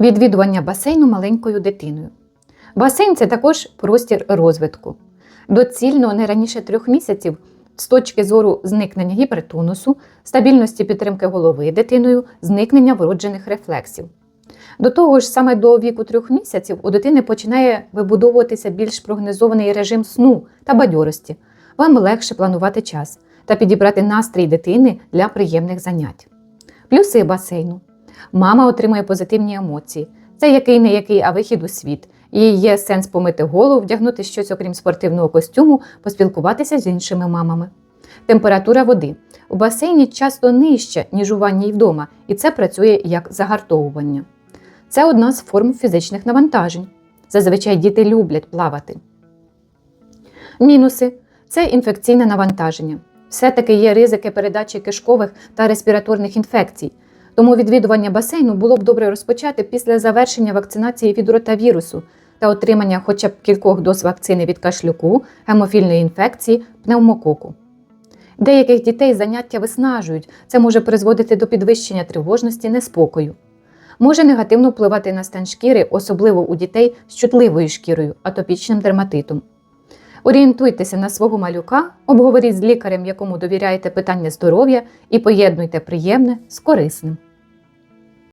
Відвідування басейну маленькою дитиною. Басейн це також простір розвитку. Доцільно не раніше трьох місяців з точки зору зникнення гіпертонусу, стабільності підтримки голови дитиною, зникнення вроджених рефлексів. До того ж, саме до віку трьох місяців у дитини починає вибудовуватися більш прогнозований режим сну та бадьорості. Вам легше планувати час та підібрати настрій дитини для приємних занять. Плюси басейну. Мама отримує позитивні емоції. Це який не який, а вихід у світ. Їй є сенс помити голову, вдягнути щось, окрім спортивного костюму, поспілкуватися з іншими мамами. Температура води. У басейні часто нижча, ніж у ванні й вдома, і це працює як загартовування. Це одна з форм фізичних навантажень. Зазвичай діти люблять плавати. Мінуси це інфекційне навантаження. Все-таки є ризики передачі кишкових та респіраторних інфекцій. Тому відвідування басейну було б добре розпочати після завершення вакцинації від ротавірусу та отримання хоча б кількох доз вакцини від кашлюку, гемофільної інфекції, пневмококу. Деяких дітей заняття виснажують, це може призводити до підвищення тривожності, неспокою. Може негативно впливати на стан шкіри, особливо у дітей з чутливою шкірою, атопічним дерматитом. Орієнтуйтеся на свого малюка, обговоріть з лікарем, якому довіряєте питання здоров'я, і поєднуйте приємне з корисним.